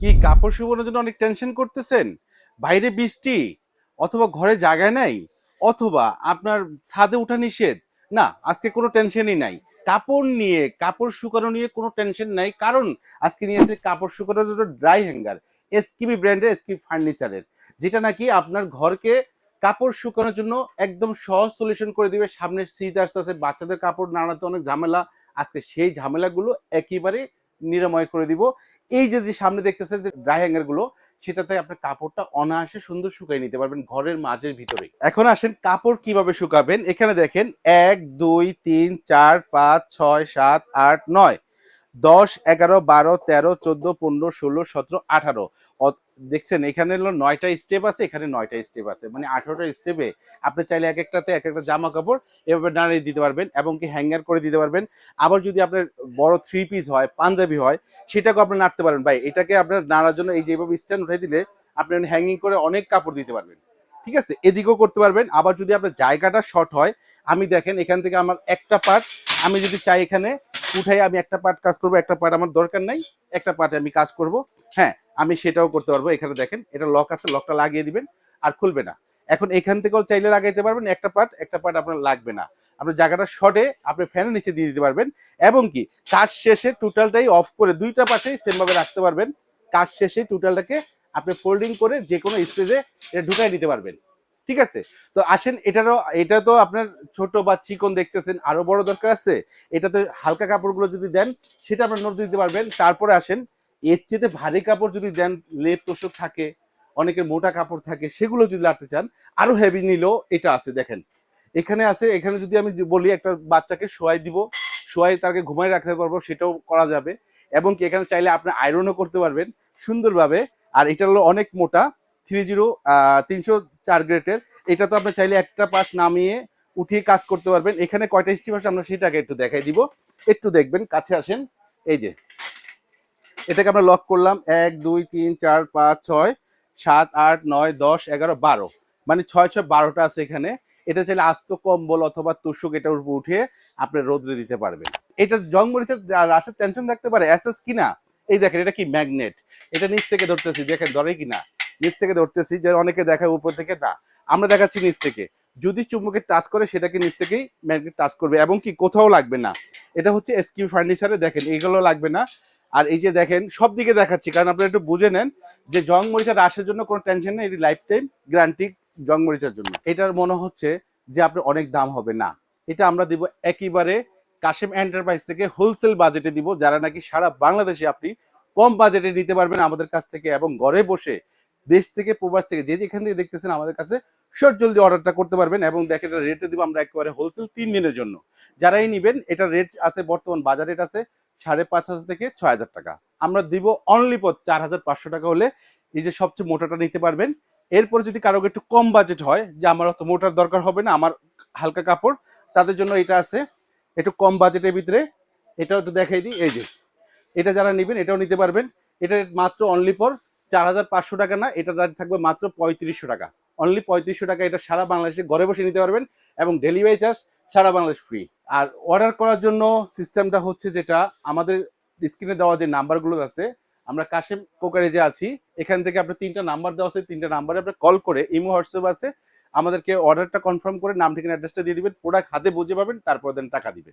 কি কাপড় শুকানোর জন্য অনেক টেনশন করতেছেন? বাইরে বৃষ্টি, অথবা ঘরে জায়গা নাই, অথবা আপনার ছাদে ওঠা নিষেধ। না, আজকে কোনো টেনশনই নাই। কাপড় নিয়ে, কাপড় শুকানো নিয়ে কোনো টেনশন নাই। কারণ আজকে নিয়ে এসেছি কাপড় শুকানোর জন্য ড্রাই হ্যাঙ্গার এসকিবি ব্র্যান্ডের এসকিবি ফার্নিচারের যেটা নাকি আপনার ঘরকে কাপড় শুকানোর জন্য একদম সহজ সলিউশন করে দিবে। সামনে সিজার্স আছে, বাচ্চাদের কাপড় নাড়াতে অনেক ঝামেলা। আজকে সেই ঝামেলাগুলো একেবারে নিরাময় করে দিব। এই যে যে সামনে দেখতেছেন যে ড্রাই হ্যাঙ্গারগুলো, সেটাতে আপনার কাপড়টা অনায়াসে সুন্দর শুকাই নিতে পারবেন ঘরের মাঝের ভিতরে। এখন আসেন কাপড় কীভাবে শুকাবেন? এখানে দেখেন, এক, দুই, তিন, চার, পাঁচ, ছয়, সাত, আট, নয়। দশ, এগারো, বারো, তেরো, চোদ্দ, পনেরো, ষোলো, সতেরো, আঠারো। দেখছেন, এখানে নয়টা স্টেপ আছে, এখানে নয়টা স্টেপ আছে। মানে আঠারোটা স্টেপে আপনি চাইলে এক একটাতে এক একটা জামা কাপড় এভাবে নাড়িয়ে দিতে পারবেন এবং কি হ্যাঙ্গার করে দিতে পারবেন। আবার যদি আপনার বড় থ্রি পিস হয়, পাঞ্জাবি হয়, সেটাকেও আপনি নাড়তে পারেন। ভাই, এটাকে আপনার নাড়ার জন্য এই যেভাবে স্ট্যান্ড উঠে দিলে আপনি হ্যাঙ্গিং করে অনেক কাপড় দিতে পারবেন। ঠিক আছে? এদিকেও করতে পারবেন। আবার যদি আপনার জায়গাটা শর্ট হয়, আমি দেখেন এখান থেকে আমার একটা পার্ট আমি যদি চাই এখানে উঠাই আমি একটা পার্ট কাজ করব, একটা পার্ট আমার দরকার নাই, একটা পার্টে আমি কাজ করব। হ্যাঁ আমি সেটাও করতে পারব, এখানে দেখেন, এটা লক আছে লকটা লাগিয়ে দিবেন, আর খুলবে না। এখন এখান থেকেও চাইলে লাগাইতে পারবেন, একটা পার্ট একটা পার্ট আপনার লাগবে না। আপনার জায়গাটা শর্টে আপনি ফ্যানের নিচে দিয়ে দিতে পারবেন, এবং কি, কাজ শেষে টোটালটাই অফ করে দুইটা পাশেই সেমভাবে রাখতে পারবেন। কাজ শেষে টোটালটাকে আপনি ফোল্ডিং করে যে কোনো স্টেজে এটা ঢুকাই নিতে পারবেন। ঠিক আছে? তো আসেন, এটারও, এটা তো আপনার ছোট বা চিকন দেখতেছেন, আরও বড় দরকার আছে। এটাতে হালকা কাপড়গুলো যদি দেন, সেটা আপনার নোট দিতে পারবেন। তারপরে আসেন, এর চেয়ে ভারী কাপড় যদি দেন, লেপ তোষক থাকে, অনেকের মোটা কাপড় থাকে, সেগুলো যদি রাখতে চান, আরও হেভি নিলেও এটা আছে, দেখেন। এখানে আছে, এখানে যদি আমি বলি, একটা বাচ্চাকে শোয়াই দিব, শোয়াই তাকে ঘুমাই রাখতে পারব, সেটাও করা যাবে। এবং কি এখানে চাইলে আপনি আয়রনও করতে পারবেন, সুন্দরভাবে। আর এটা হলো অনেক মোটা থ্রি জিরো তিনশো চার গ্রেটের। এটা তো আপনি চাইলে একটা পাশ নামিয়ে উঠিয়ে কাজ করতে পারবেন। এখানে কয়টা স্টিম আছে আমরা সেটাকে একটু দেখাই দিব। একটু দেখবেন, কাছে আসেন। এই যে, এটাকে আমরা লক করলাম। এক, দুই, তিন, চার, পাঁচ, ছয়, সাত, আট, নয়, দশ, এগারো, বারো। মানে ছয় ছয়, বারোটা আছে এখানে। এটা চাইলে আস্ত, কম্বল অথবা তুষক এটার উপর উঠিয়ে আপনি রোদ্রে দিতে পারবেন। এটা জং মরিচের রাসের টেনশন থাকতে পারে অ্যাসেস কিনা? এই দেখেন, এটা কি ম্যাগনেট এটা নিচ থেকে ধরতেছি, দেখেন, ধরে কিনা? নিচ থেকে ধরতেছি, যে অনেকে দেখায় উপর থেকে, না। আমরা দেখাচ্ছি নিচ থেকে। যদি চুম্বকের টাচ করে, সেটাকে নিচ থেকেই ম্যাগনেট টাচ করবে, এবং কি কোথাও লাগবে না। এটা হচ্ছে এসকিউ ফার্নিচারে দেখেন এইগুলো লাগবে না। আর এই যে দেখেন, সব দিকে দেখাচ্ছি, কারণ আপনারা একটু বুঝে নেন যে জং মরিচা রাসের জন্য কোনো টেনশন নেই, এটি লাইফ টাইম গ্যারান্টি জং মরিচার জন্য। এটার মনে হচ্ছে যে আপনার অনেক দাম হবে না। এটা আমরা দিব একেবারে কাশেম এন্টারপ্রাইজ থেকে হোলসেল বাজেটে দিব, যারা নাকি সারা বাংলাদেশে আপনি কম বাজেটে নিতে পারবেন আমাদের কাছ থেকে, এবং ঘরে বসে দেশ থেকে প্রবাস থেকে যে যেখান থেকে দেখতেছেন আমাদের কাছে শর্ট জলদি অর্ডারটা করতে পারবেন এবং দেখেন এটা রেটে দিব আমরা একেবারে হোলসেল তিন দিনের জন্য। যারাই নিবেন, এটা রেট আছে, বর্তমান বাজার রেট আছে সাড়ে পাঁচ হাজার থেকে ছয় হাজার টাকা। আমরা দিব অনলি পর চার হাজার পাঁচশো টাকা হলে এই যে সবচেয়ে মোটাটা নিতে পারবেন। এরপর যদি কারও একটু কম বাজেট হয়, যে আমার অত মোটার দরকার হবে না, আমার হালকা কাপড়, তাদের জন্য এটা আছে। একটু কম বাজেটের ভিতরে, এটাও একটু দেখাই দিই, এই যে। এটা যারা নেবেন, এটাও নিতে পারবেন। এটা মাত্র অনলি পর চার হাজার পাঁচশো টাকা না এটা দাম থাকবে মাত্র পঁয়ত্রিশশো টাকা। অনলি পঁয়ত্রিশশো টাকা এটা সারা বাংলাদেশে ঘরে বসে নিতে পারবেন এবং ডেলিভারি চার্জ সারা বাংলাদেশ ফ্রি আর অর্ডার করার জন্য সিস্টেমটা হচ্ছে যেটা আমাদের স্ক্রিনে দেওয়া যে নাম্বারগুলো আছে, আমরা কাশেম কোকারে যে আছি, এখান থেকে আপনার তিনটা নাম্বার দেওয়া আছে, তিনটা নাম্বারে আপনার কল করে, ইমো, হোয়াটসঅ্যাপ আছে, আমাদেরকে অর্ডারটা কনফার্ম করে নাম, ঠিকানা অ্যাড্রেসটা দিয়ে দিবেন প্রোডাক্ট হাতে বুঝে পাবেন, তারপর দেন টাকা দিবেন।